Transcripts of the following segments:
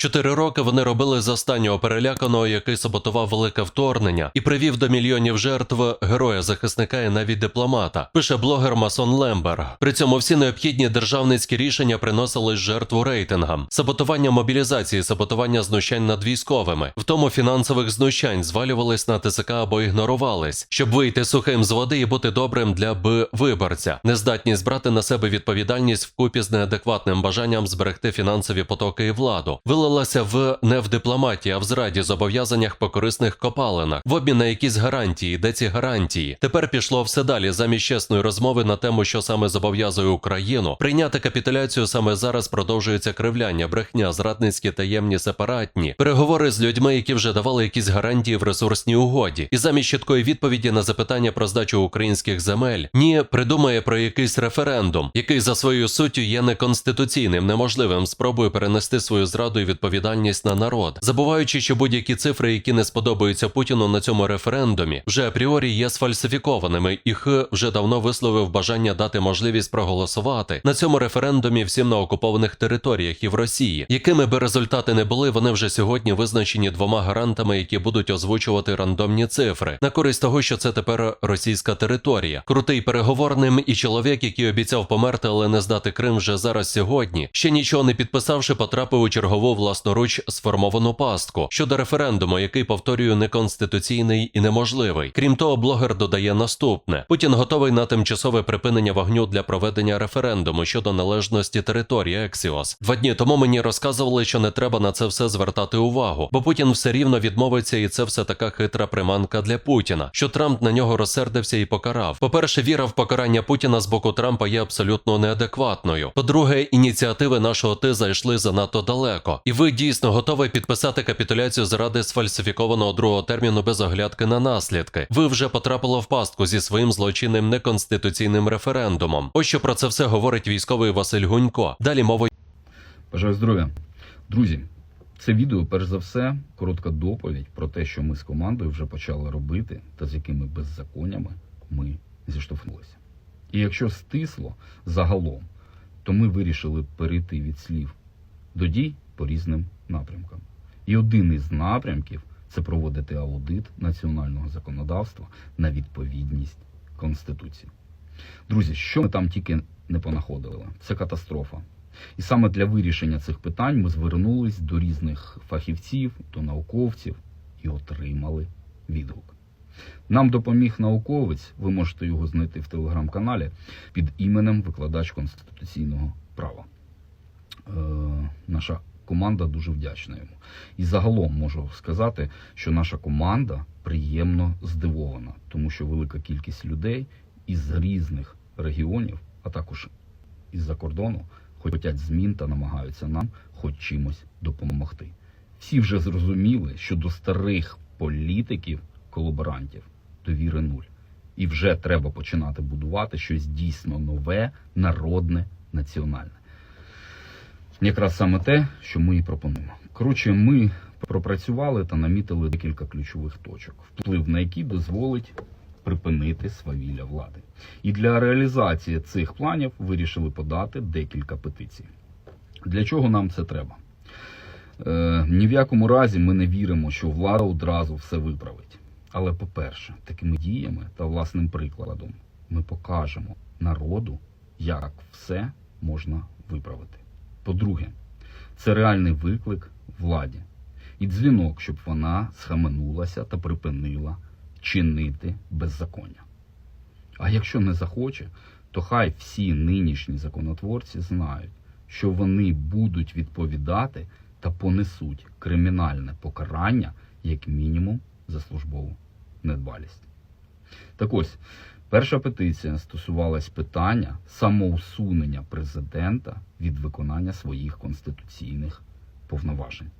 Чотири роки вони робили з останнього переляканого, який саботував велике вторгнення і привів до мільйонів жертв героя, захисника і навіть дипломата. Пише блогер Масон Лемберг. При цьому всі необхідні державницькі рішення приносили жертву рейтингам: саботування мобілізації, саботування знущань над військовими. В тому фінансових знущань звалювались на ТСК або ігнорувались, щоб вийти сухим з води і бути добрим для б виборця, нездатність брати на себе відповідальність вкупі з неадекватним бажанням зберегти фінансові потоки і владу, вилилася в не в дипломатії, а в зраді зобов'язаннях по корисних копалинах, в обмін на якісь гарантії, де ці гарантії. Тепер пішло все далі замість чесної розмови на тему, що саме зобов'язує Україну. Прийняти капітуляцію саме зараз продовжується кривляння, брехня, зрадницькі таємні сепаратні, переговори з людьми, які вже давали якісь гарантії в ресурсній угоді, і замість чіткої відповіді на запитання про здачу українських земель, ні придумає про якийсь референдум, який за своєю суттю є неконституційним, неможливим, спробує перенести свою зраду і відповідальність на народ, забуваючи, що будь-які цифри, які не сподобаються Путіну на цьому референдумі, вже апріорі є сфальсифікованими, і Х вже давно висловив бажання дати можливість проголосувати на цьому референдумі всім на окупованих територіях і в Росії. Якими би результати не були, вони вже сьогодні визначені двома гарантами, які будуть озвучувати рандомні цифри на користь того, що це тепер російська територія. Крутий переговорним і чоловік, який обіцяв померти, але не здати Крим вже зараз сьогодні, ще нічого не підписавши, потрапив у чергову власноруч сформовану пастку щодо референдуму, який повторюю неконституційний і неможливий. Крім того, блогер додає наступне: Путін готовий на тимчасове припинення вогню для проведення референдуму щодо належності території Ексіос. Два дні тому мені розказували, що не треба на це все звертати увагу, бо Путін все рівно відмовиться, і це все така хитра приманка для Путіна, що Трамп на нього розсердився і покарав. По-перше, віра в покарання Путіна з боку Трампа є абсолютно неадекватною. По-друге, ініціативи нашого ти зайшли занадто далеко, і ви дійсно готові підписати капітуляцію заради сфальсифікованого другого терміну без оглядки на наслідки. Ви вже потрапили в пастку зі своїм злочинним неконституційним референдумом. Ось що про це все говорить військовий Василь Гунько. Далі мова Бажаю здоров'я. Друзі, це відео, перш за все, коротка доповідь про те, що ми з командою вже почали робити та з якими беззаконнями ми зіштовхнулися. І якщо стисло загалом, то ми вирішили перейти від слів до дій по різним напрямкам. І один із напрямків це проводити аудит національного законодавства на відповідність Конституції. Друзі, що ми там тільки не понаходили? Це катастрофа. І саме для вирішення цих питань ми звернулись до різних фахівців, до науковців і отримали відгук. Нам допоміг науковець, ви можете його знайти в телеграм-каналі під іменем викладач конституційного права. Е, наша команда дуже вдячна йому. І загалом можу сказати, що наша команда приємно здивована, тому що велика кількість людей із різних регіонів, а також із-за кордону, хочуть змін та намагаються нам хоч чимось допомогти. Всі вже зрозуміли, що до старих політиків, колаборантів довіри нуль. І вже треба починати будувати щось дійсно нове, народне, національне. Якраз саме те, що ми і пропонуємо. Коротше, ми пропрацювали та намітили декілька ключових точок, вплив на які дозволить припинити свавілля влади. І для реалізації цих планів вирішили подати декілька петицій. Для чого нам це треба? Е, ні в якому разі ми не віримо, що влада одразу все виправить. Але, по-перше, такими діями та власним прикладом ми покажемо народу, як все можна виправити. По-друге, це реальний виклик владі і дзвінок, щоб вона схаменулася та припинила чинити беззаконня. А якщо не захоче, то хай всі нинішні законотворці знають, що вони будуть відповідати та понесуть кримінальне покарання як мінімум за службову недбалість. Так ось, перша петиція стосувалась питання самоусунення президента від виконання своїх конституційних повноважень.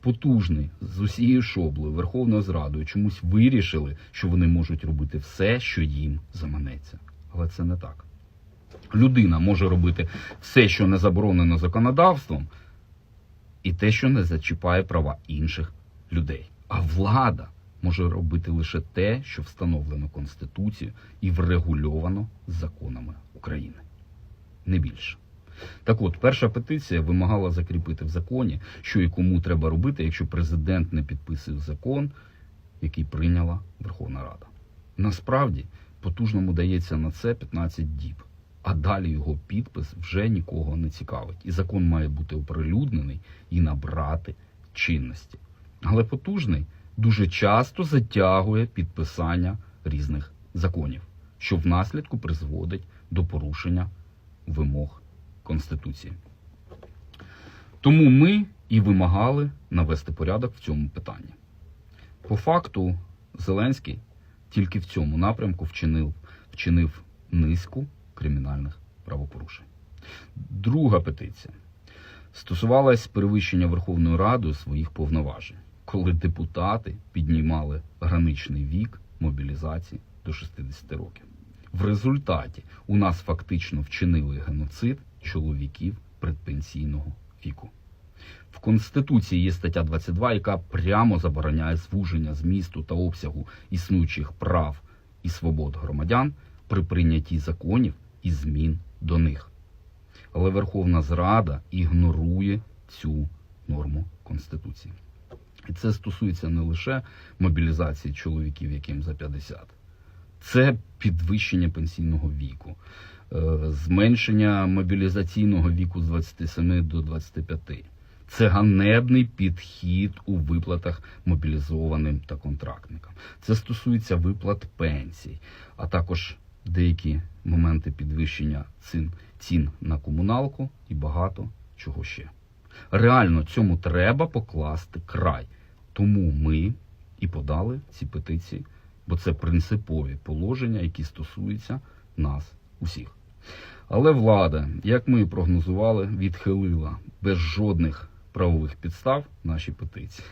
Потужний з усією шоблою Верховною Зрадою чомусь вирішили, що вони можуть робити все, що їм заманеться. Але це не так. Людина може робити все, що не заборонено законодавством, і те, що не зачіпає права інших людей. А влада може робити лише те, що встановлено Конституцією і врегульовано законами України. Не більше. Так от, перша петиція вимагала закріпити в законі, що і кому треба робити, якщо президент не підписує закон, який прийняла Верховна Рада. Насправді, потужному дається на це 15 діб, а далі його підпис вже нікого не цікавить. І закон має бути оприлюднений і набрати чинності. Але потужний дуже часто затягує підписання різних законів, що в наслідку призводить до порушення вимог Конституції. Тому ми і вимагали навести порядок в цьому питанні. По факту, Зеленський тільки в цьому напрямку вчинив, вчинив низку кримінальних правопорушень. Друга петиція стосувалась перевищення Верховною Радою своїх повноважень, коли депутати піднімали граничний вік мобілізації до 60 років. В результаті у нас фактично вчинили геноцид чоловіків предпенсійного віку. В Конституції є стаття 22, яка прямо забороняє звуження змісту та обсягу існуючих прав і свобод громадян при прийнятті законів і змін до них. Але Верховна Зрада ігнорує цю норму Конституції. І це стосується не лише мобілізації чоловіків, яким за 50, це підвищення пенсійного віку, е, зменшення мобілізаційного віку з 27 до 25. Це ганебний підхід у виплатах мобілізованим та контрактникам. Це стосується виплат пенсій, а також деякі моменти підвищення цін, цін на комуналку і багато чого ще. Реально цьому треба покласти край. Тому ми і подали ці петиції, бо це принципові положення, які стосуються нас усіх. Але влада, як ми і прогнозували, відхилила без жодних правових підстав наші петиції.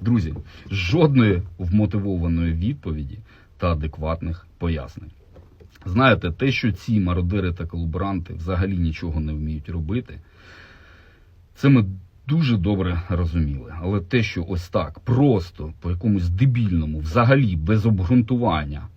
Друзі, жодної вмотивованої відповіді та адекватних пояснень. Знаєте, те, що ці мародери та колаборанти взагалі нічого не вміють робити, це ми дуже добре розуміли. Але те, що ось так, просто по якомусь дебільному, взагалі без обґрунтування,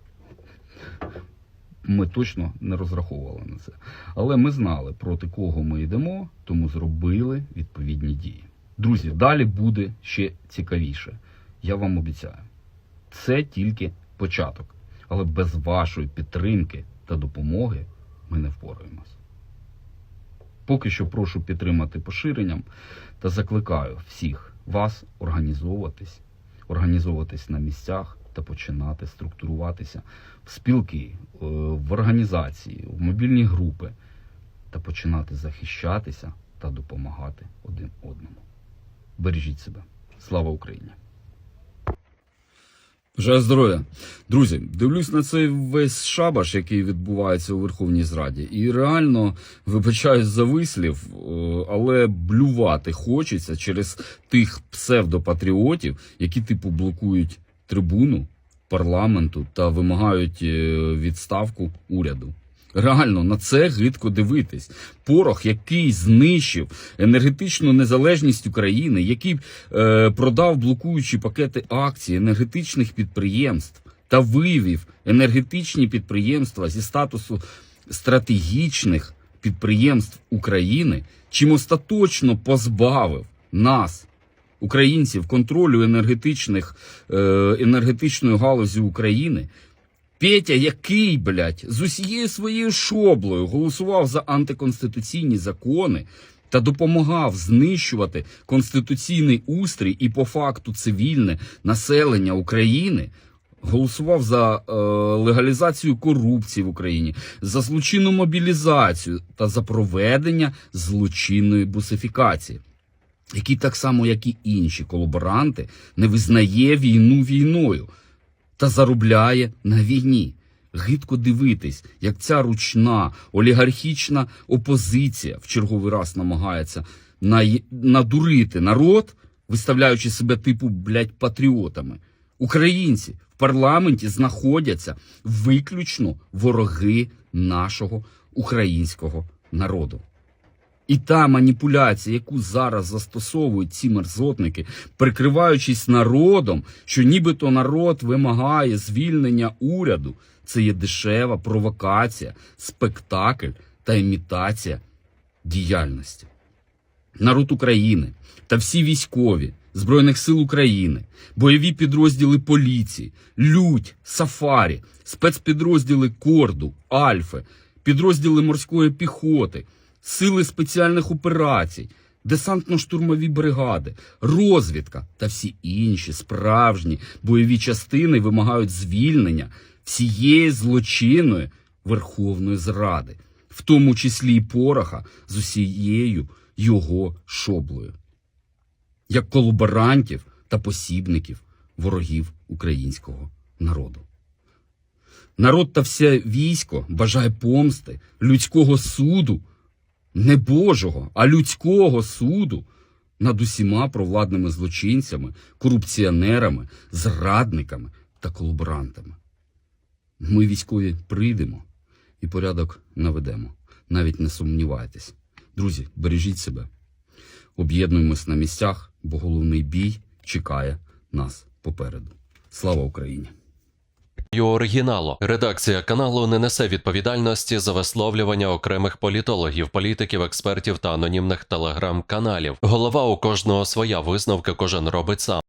ми точно не розраховували на це. Але ми знали, проти кого ми йдемо, тому зробили відповідні дії. Друзі, далі буде ще цікавіше. Я вам обіцяю. Це тільки початок. Але без вашої підтримки та допомоги ми не впораємось. Поки що прошу підтримати поширенням та закликаю всіх вас організовуватись, організовуватись на місцях та починати структуруватися в спілки, е, в організації, в мобільні групи та починати захищатися та допомагати один одному. Бережіть себе. Слава Україні! Бажаю здоров'я. Друзі, дивлюсь на цей весь шабаш, який відбувається у Верховній Зраді, і реально вибачаюсь за вислів, е, але блювати хочеться через тих псевдопатріотів, які типу блокують трибуну парламенту та вимагають е, відставку уряду. Реально на це гидко дивитись. Порох, який знищив енергетичну незалежність України, який е, продав блокуючі пакети акцій енергетичних підприємств та вивів енергетичні підприємства зі статусу стратегічних підприємств України, чим остаточно позбавив нас, українців, контролю енергетичних, е, енергетичної галузі України. Петя, який, блядь, з усією своєю шоблою голосував за антиконституційні закони та допомагав знищувати конституційний устрій і по факту цивільне населення України, голосував за е, легалізацію корупції в Україні, за злочинну мобілізацію та за проведення злочинної бусифікації. Який так само, як і інші колаборанти, не визнає війну війною та заробляє на війні. Гидко дивитись, як ця ручна олігархічна опозиція в черговий раз намагається надурити народ, виставляючи себе типу блядь, патріотами. Українці в парламенті знаходяться виключно вороги нашого українського народу. І та маніпуляція, яку зараз застосовують ці мерзотники, прикриваючись народом, що нібито народ вимагає звільнення уряду, це є дешева провокація, спектакль та імітація діяльності. Народ України та всі військові Збройних сил України, бойові підрозділи поліції, Лють, Сафарі, спецпідрозділи Корду, Альфи, підрозділи морської піхоти, сили спеціальних операцій, десантно-штурмові бригади, розвідка та всі інші справжні бойові частини вимагають звільнення всієї злочинної верховної зради, в тому числі і пороха з усією його шоблою, як колаборантів та посібників ворогів українського народу. Народ та все військо бажає помсти, людського суду, не Божого, а людського суду над усіма провладними злочинцями, корупціонерами, зрадниками та колаборантами. Ми, військові, прийдемо і порядок наведемо. Навіть не сумнівайтесь. Друзі, бережіть себе. Об'єднуємось на місцях, бо головний бій чекає нас попереду. Слава Україні! І оригіналу редакція каналу не несе відповідальності за висловлювання окремих політологів, політиків, експертів та анонімних телеграм-каналів. Голова у кожного своя висновки кожен робить сам.